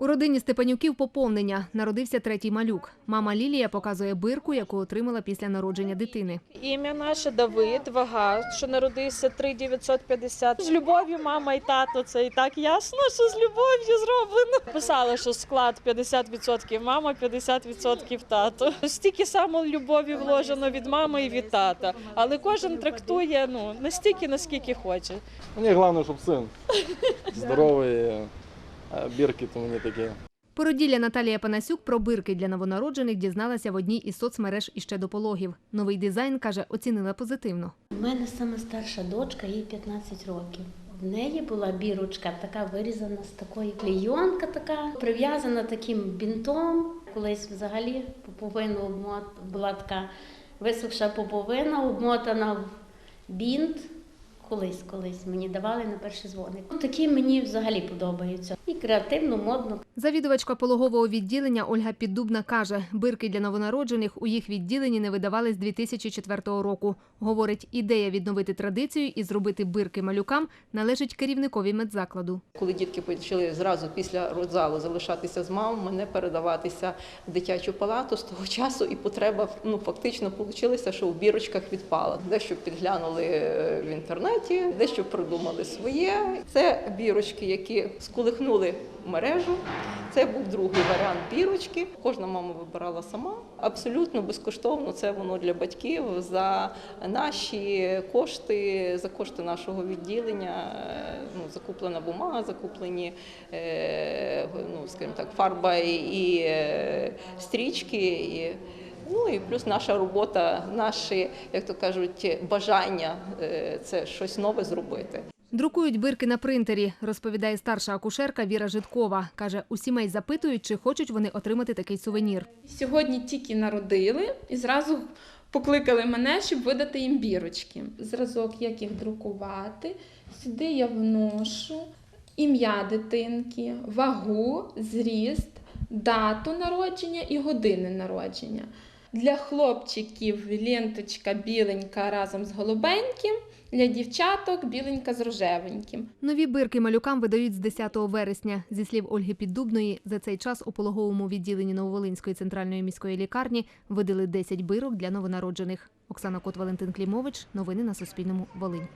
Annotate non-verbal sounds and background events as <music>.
У родині Степанюків поповнення. Народився третій малюк. Мама Лілія показує бирку, яку отримала після народження дитини. Ім'я наше Давид, вага, що народився 3950. З любов'ю мама і тато, це і так ясно, що з любов'ю зроблено. Писала, що склад 50% мама, 50% тато. Стільки само любові вложено від мами і від тата. Але кожен трактує ну настільки, наскільки хоче. Мені головне, щоб син <laughs> здоровий, бірки то мені такі. Породілля Наталія Панасюк про бирки для новонароджених дізналася в одній із соцмереж іще до пологів. Новий дизайн, каже, оцінила позитивно. У мене саме старша дочка, їй 15 років. В неї була бірочка така вирізана з такої клейонка, така прив'язана таким бінтом. Колись взагалі поповину обмот була така висохша поповина, обмотана в бінт. Колись, колись мені давали на перший дзвоник. Ну, Такі мені взагалі подобаються. І креативно, модно. Завідувачка пологового відділення Ольга Піддубна каже, бирки для новонароджених у їх відділенні не видавали з 2004 року. Говорить, ідея відновити традицію і зробити бирки малюкам належить керівникові медзакладу. Коли дітки почали зразу після родзалу залишатися з мамами, не передаватися в дитячу палату з того часу, і потреба ну фактично вийшла, що в бірочках відпала. Дещо підглянули е, в інтернеті, дещо придумали своє. Це бірочки, які сколихнули мережу. Це був другий варіант бірочки. Кожна мама вибирала сама. Абсолютно безкоштовно. Це воно для батьків за наші кошти, за кошти нашого відділення. е, Ну, закуплена бумага, закуплені е, ну, скажімо так, фарба і, е, стрічки. І, Ну і плюс наша робота, наші, як то кажуть, бажання е, це щось нове зробити. Друкують бирки на принтері, розповідає старша акушерка Віра Житкова. Каже, у сімей запитують, чи хочуть вони отримати такий сувенір. Сьогодні тільки народили і зразу покликали мене, щоб видати їм бірочки. Зразок, як їх друкувати. Сюди я вношу ім'я дитинки, вагу, зріст, дату народження і години народження. Для хлопчиків ленточка біленька разом з голубеньким, для дівчаток біленька з рожевеньким. Нові бирки малюкам видають з 10 вересня. Зі слів Ольги Піддубної, за цей час у пологовому відділенні Нововолинської центральної міської лікарні видали 10 бирок для новонароджених. Оксана Кот, Валентин Клімович. Новини на Суспільному. Волинь.